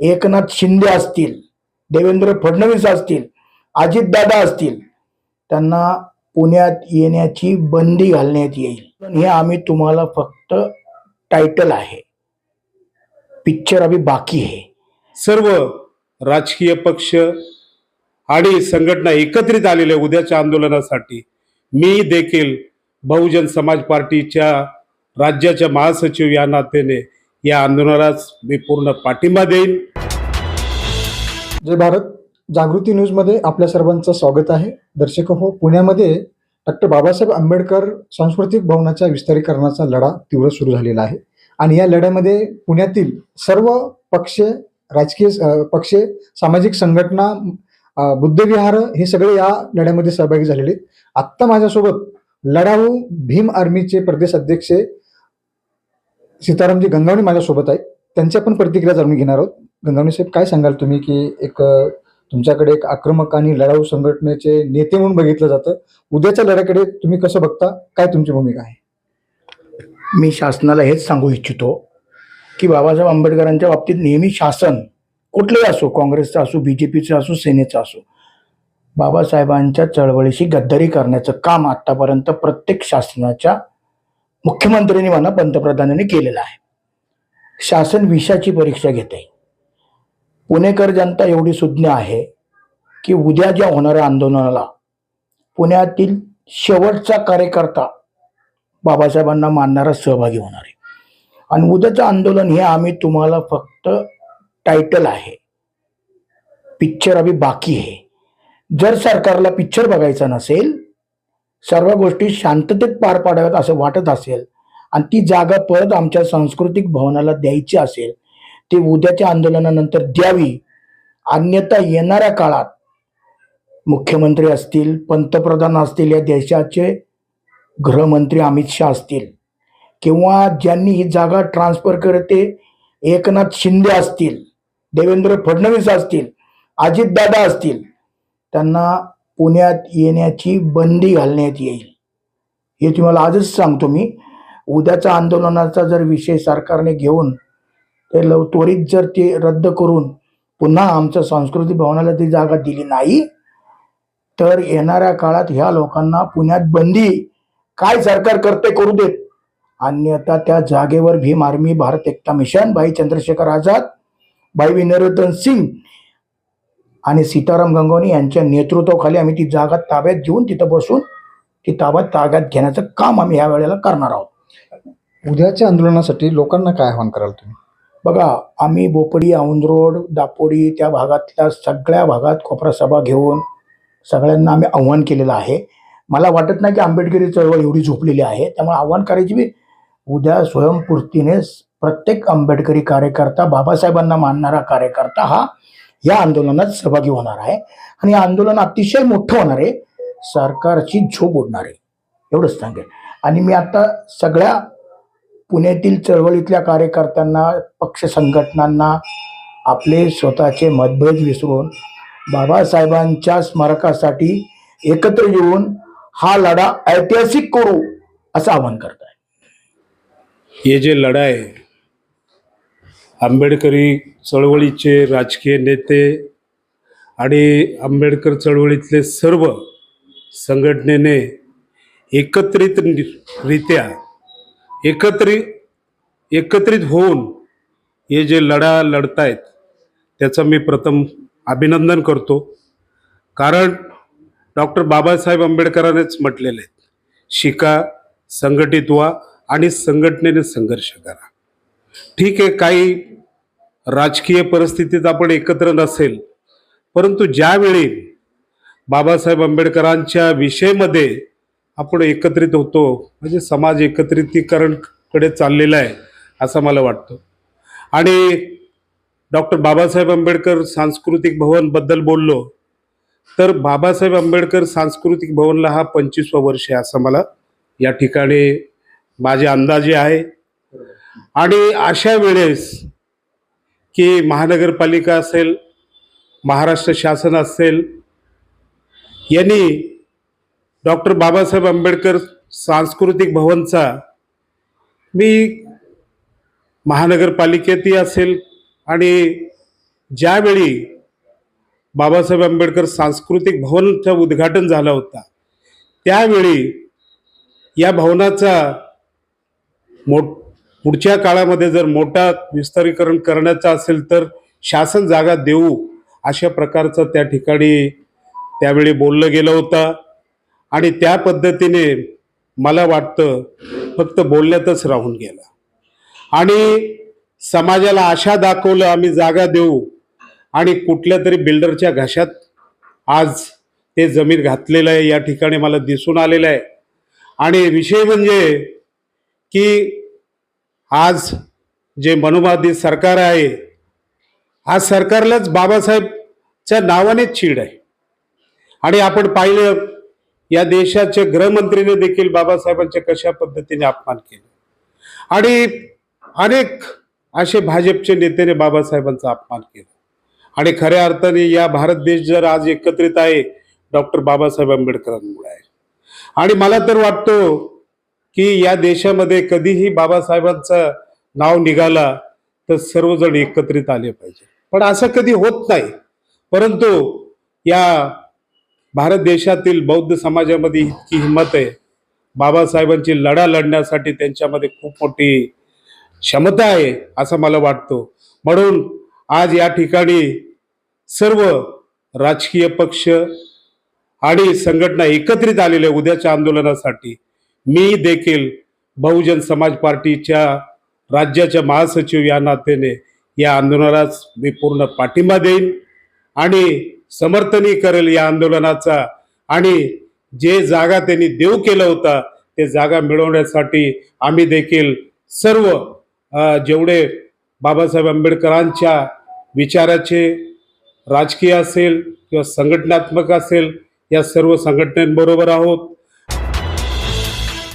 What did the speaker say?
एकनाथ शिंदे असतील देवेंद्र फडणवीस असतील अजितदादा असतील त्यांना पुण्यात येण्याची बंदी घालण्यात येईल. पण हे आम्ही तुम्हाला फक्त टायटल आहे. पिक्चर अभी बाकी है सर्व राजकीय पक्ष आणि संघटना एकत्रित आलेल्या उद्याच्या आंदोलनासाठी मी देखील बहुजन समाज पार्टीच्या राज्याच्या महासचिव या नात्याने या आंदोलनालाच मी पूर्ण पाठिंबा देईन. जय भारत. जागृती न्यूजमध्ये आपल्या सर्वांचं स्वागत आहे. दर्शक हो पुण्यामध्ये डॉक्टर बाबासाहेब आंबेडकर सांस्कृतिक भवनाच्या विस्तारीकरणाचा लढा तीव्र सुरू झालेला आहे. आणि या लढ्यामध्ये पुण्यातील सर्व पक्ष राजकीय पक्ष सामाजिक संघटना बुद्धविहार हे सगळे या लढ्यामध्ये सहभागी झालेले आहेत. आत्ता माझ्यासोबत लढाऊ भीम आर्मीचे प्रदेश अध्यक्ष सीतारामजी गंगावणी माझ्यासोबत आहेत. त्यांच्या पण प्रतिक्रिया जाणून घेणार आहोत. गंगावणी साहेब काय सांगाल तुम्ही की एक तुमच्याकडे एक आक्रमक आणि लढाऊ संघटनेचे नेते म्हणून बघितलं जातं. उद्याच्या लढ्याकडे तुम्ही कसं बघता? काय तुमची भूमिका आहे? मी शासनाला हेच सांगू इच्छितो की बाबासाहेब आंबेडकरांच्या बाबतीत नेहमी शासन कुठलंही असो काँग्रेसचं असो बी जे पीचं असो सेनेचं असो बाबासाहेबांच्या चळवळीशी गद्दारी करण्याचं काम आतापर्यंत प्रत्येक शासनाच्या मुख्यमंत्र्यांनी म्हणा पंतप्रधानांनी केलेला आहे. शासन विषाची परीक्षा घेते पुणेकर जनता एवढी सुज्ञ आहे की उद्या ज्या होणाऱ्या आंदोलनाला पुण्यातील शेवटचा कार्यकर्ता बाबासाहेबांना मानणारा सहभागी होणार आहे. आणि उद्याचं आंदोलन हे आम्ही तुम्हाला फक्त टायटल आहे. पिक्चर अभी बाकी आहे. जर सरकारला पिक्चर बघायचा नसेल सर्व गोष्टी शांततेत पार पाडाव्यात असं वाटत असेल आणि ती जागा परत आमच्या सांस्कृतिक भवनाला द्यायची असेल ती उद्याच्या आंदोलनानंतर द्यावी. अन्यथा येणाऱ्या काळात मुख्यमंत्री असतील पंतप्रधान असतील या देशाचे गृहमंत्री अमित शहा असतील किंवा ज्यांनी ही जागा ट्रान्सफर करते एकनाथ शिंदे असतील देवेंद्र फडणवीस असतील अजितदादा असतील त्यांना पुण्यात येण्याची बंदी घालण्यात येईल. हे तुम्हाला आजच सांगतो मी. उद्याचा आंदोलनाचा जर विषय सरकारने घेऊन ते लव त्वरित जर ते रद्द करून पुन्हा आमच्या सांस्कृतिक भवनाला ती जागा दिली नाही तर येणाऱ्या काळात ह्या लोकांना पुण्यात बंदी काय सरकार करते करू देत. अन्यथा त्या जागेवर भीम आर्मी भारत एकता मिशन भाई चंद्रशेखर आझाद भाई विनयरतन सिंग आणि सीताराम गंगवणी यांच्या नेतृत्वाखाली आम्ही ती जागा ताब्यात घेऊन तिथं बसून ती ताब्यात ताब्यात घेण्याचं काम आम्ही ह्या वेळेला करणार आहोत. उद्याच्या आंदोलनासाठी लोकांना काय आव्हान कराल तुम्ही? बघा आम्ही बोपडी औंध रोड दापोडी त्या भागातल्या सगळ्या भागात कोपरा सभा घेऊन सगळ्यांना आम्ही आव्हान केलेलं आहे. मला वाटत नाही की आंबेडकरी चळवळ एवढी झोपलेली आहे. त्यामुळे आव्हान करायची बी उद्या स्वयंपूर्तीने प्रत्येक आंबेडकरी कार्यकर्ता बाबासाहेबांना मानणारा कार्यकर्ता हा या आंदोलनात सहभागी होणार आहे. आणि हे आंदोलन अतिशय मोठं होणार आहे. सरकारची झोप उडणार आहे. एवढंच सांगेल आणि मी आता सगळ्या पुण्यातील चळवळीतल्या कार्यकर्त्यांना पक्ष संघटनांना आपले स्वतःचे मतभेद विसरून बाबासाहेबांच्या स्मारकासाठी एकत्र येऊन हा लढा ऐतिहासिक करू असं आवाहन करत आहे हे जे लढाई आंबेडकरी चळवळीचे राजकीय नेते आणि आंबेडकर चळवळीतले सर्व संघटनेने एकत्रितरित्या एकत्रित एकत्रित होऊन हे जे लढा लढतायत त्याचं मी प्रथम अभिनंदन करतो. कारण डॉक्टर बाबासाहेब आंबेडकरांनीच म्हटलेले आहेत शिका संघटित व्हा आणि संघटनेने संघर्ष करा. ठीक आहे काही राजकीय परिस्थितीत आपण एकत्र नसेल परंतु ज्यावेळी बाबासाहेब आंबेडकरांच्या विषयमध्ये आपण एकत्रित होतो म्हणजे समाज एकत्रितीकरणकडे चाललेला आहे असं मला वाटतं. आणि डॉक्टर बाबासाहेब आंबेडकर सांस्कृतिक भवनबद्दल बोललो तर बाबासाहेब आंबेडकर सांस्कृतिक भवनला हा पंचवीसवा वर्ष आहे असं मला या ठिकाणी माझे अंदाजे आहे. आणि अशा वेळेस की महानगरपालिका असेल महाराष्ट्र शासन असेल यांनी डॉक्टर बाबासाहेब आंबेडकर सांस्कृतिक भवनचा मी महानगरपालिकेतही असेल आणि ज्यावेळी बाबासाहेब आंबेडकर सांस्कृतिक भवनचं उद्घाटन झालं होता त्यावेळी या भवनाचा मोठ पुढच्या काळामध्ये जर मोठा विस्तारीकरण करण्याचा असेल तर शासन जागा देऊ अशा प्रकारचं त्या ठिकाणी त्यावेळी बोललं गेलं होतं. आणि त्या पद्धतीने मला वाटतं फक्त बोलण्यातच राहून गेलं. आणि समाजाला आशा दाखवलं आम्ही जागा देऊ आणि कुठल्या तरी बिल्डरच्या घशात आज ते जमीन घातलेलं आहे या ठिकाणी मला दिसून आलेलं आहे. आणि विषय म्हणजे की आज जे मनोवादी सरकार आहे आज सरकारलाच बाबासाहेबच्या नावानेच चीड आहे. आणि आपण पाहिलं या देशाचे गृहमंत्रीने देखील बाबासाहेबांचे कशा पद्धतीने अपमान केले. आणि अनेक असे भाजपचे नेत्याने बाबासाहेबांचा अपमान केला. आणि खऱ्या अर्थाने या भारत देश जर आज एकत्रित आहे डॉक्टर बाबासाहेब आंबेडकरांमुळे आहे. आणि मला तर वाटतो की या देशामध्ये कधीही बाबासाहेबांचं नाव निघाला तर सर्वजण एकत्रित आले पाहिजे. पण असं कधी होत नाही. परंतु या भारत देशातील बौद्ध समाजामध्ये इतकी हिंमत आहे. बाबासाहेबांची लढा लढण्यासाठी त्यांच्यामध्ये खूप मोठी क्षमता आहे असं मला वाटतं. म्हणून आज या ठिकाणी सर्व राजकीय पक्ष आणि संघटना एकत्रित आलेल्या उद्याच्या आंदोलनासाठी मी देखील बहुजन समाज पार्टीच्या राज्याच्या महासचिव या नात्याने या आंदोलनास मी पूर्ण पाठिंबा देईन आणि समर्थनही करेल या आंदोलनाचा. आणि जे जागा त्यांनी देऊ केलं होता ते जागा मिळवण्यासाठी आम्ही देखील सर्व जेवढे बाबासाहेब आंबेडकरांच्या विचाराचे राजकीय असेल किंवा संघटनात्मक असेल या सर्व संघटनांबरोबर आहोत.